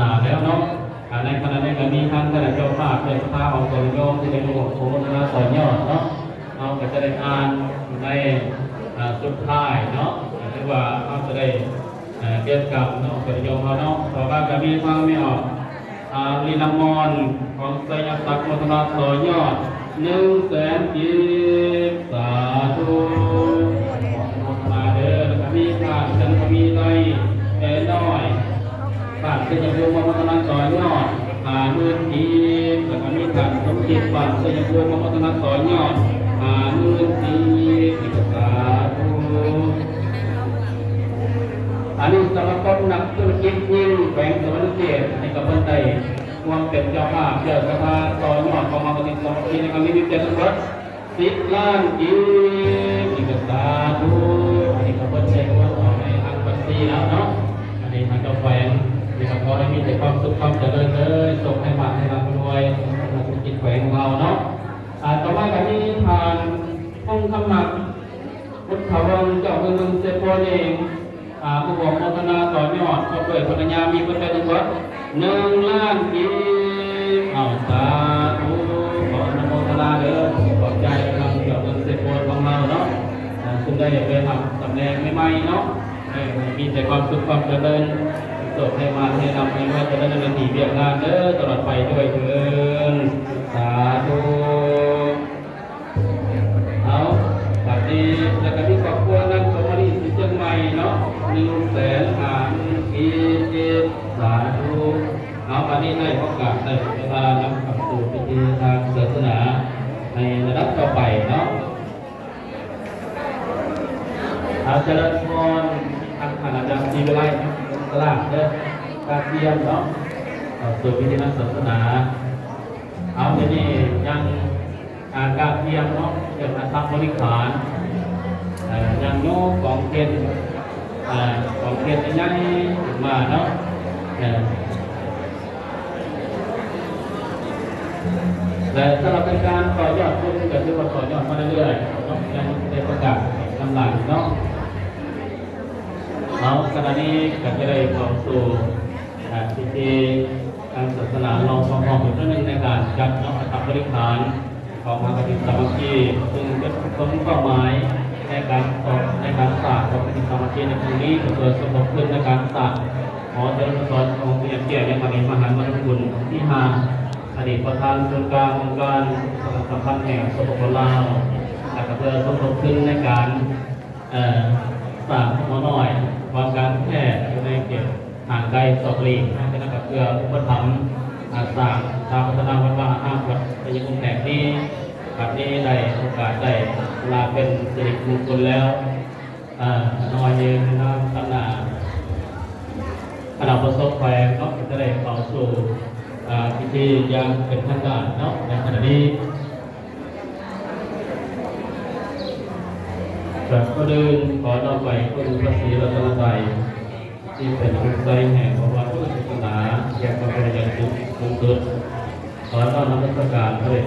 นาแล้วเนาะในขณะนี้ก็มีท่านคณะเจ้าภาพเป็นภาของตนโยมที่เป็นผู้โฆษณาสอนยอดเนาะเราก็จะได้อ่านในสุดท้ายเนาะหรือว่าเราจะได้เอ่อเรียนกับเนาะเป็นโยมเขาเนาะต่อมาก็มีฟังไม่ออกลีนามอนของสยามศักดิ์มัทนาต่อยอดหนึ่งแสนกีบสาธุ ผ่านเสยามภูมิมัทนาต่อยอดหาหมื่นกีบแล้วก็มีผ่านสมจิตผ่านเสยามภูมิมัทนาต่อยอดหาหมื่นกีอีกสาธุอันนี้สำหรับคนนักธุรกิจยิ่งแขวงสวรรค์เกตในกับคนใดรวมเป็นเจ้าภาพเจ้าสภาต่อยอดของมาปฏิสัมพันธ์ในครั้งนี้มีเจ็ดสิบล้านกี แต่ความสุขความเจริญเลยส่งให้มาให้ร่ำรวยนักธุรกิจแขวงของเราเนาะต่อมากันนี้ผ่านห้องคำหนักพุทธวังเจ้าเมืองเมืองเซโปนเองอ่าผู้บอกโมทนาต่อยอดก็เปิดปัญญามีปัจจัยทั้งหมดหนึ่งล้านกีเอาสาธุขออนโมทนาเด้อขอบใจทางเจ้าเมืองเซโปนของเราเนาะอ่าซึ่งได้ไปทำตำแหน่งใหม่ๆเนาะมีแต่ความสุขความเจริญ สดให้มาให้นำให้ว่าจะได้ในทีเบียงงานเด้อตลอดไปด้วยเถินสาธุเอาบัดนี้แล้วก็มีครอบครัวนั่งสมาธิสิเชียงใหม่เนาะหนึ่งแสนหารกีเจสาธุเอาบัดนี้ได้โอกาสได้เวลานำกับสู่พิธีทางศาสนาในระดับต่อไปเนาะอาจารย์พรทางคณะจารย์ทีวิไล ลาดเด้อการเตรียมเนาะเข้าสู่พิธีทางศาสนา เอาที่นี้ยังอาการเตรียมเนาะเกี่ยวกับทำบริขารยังโยกของเกณฑ์ของเกณฑ์ใหญ่มาเนาะเอ่อและสำหรับเป็นการต่อยอดคุณก็คือว่าต่อยอดมาเรื่อยๆเนาะยังได้ประกาศกำลังเนาะ เอาขณะนี้ก็จะได้เข้าสู่อ่าพิธีทางศาสนาเราพร้อมๆอีกครั้งหนึ่งในการจัดเนาะทำบริขารของมหากริสามัคคีซึ่งจะสมเป้าหมายในการสอในการศาสตร้างของมหากริสามัคคีในครั้งนี้ก็เกิดสมบูรณ์ขึ้นในการศาสตร้างหอเจริญสอนของเรียนแก่ในมหาวิทยาลัยมหาวิทยาลัยคุณที่ห้าอดีตประธานส่วนกลางองค์การสัมพันธ์แห่งสปปลาวและก็เพื่อสมบูรณ์ขึ้นในการ เอ่อสร้างหน้อยวามการแพทย์อยู่ในเขตห่างไกลสอบหลีกนะครับเพื่ออุปถัมภ์อาสาตามพัฒนาวัฒนธรรมกับพยาคุณแห่งนี้แบบนี้ได้โอกาสได้ลาเป็นสิริมงคลแล้วอ่านอยเย็นนะครับตำนาขณะประสบแฟงเนาะจะได้เข้าสู่พิธียังเป็นทางการเนาะในขณะนี้ แบบก็เดินขอนำไปคุณพระศรีรัตนตรัยที่เป็นผู้ใจแห่งพระวัดพุทธศาสนาแก่พระพุทธเจ้าทุกทุกขอต้อนรับราชการพระเดช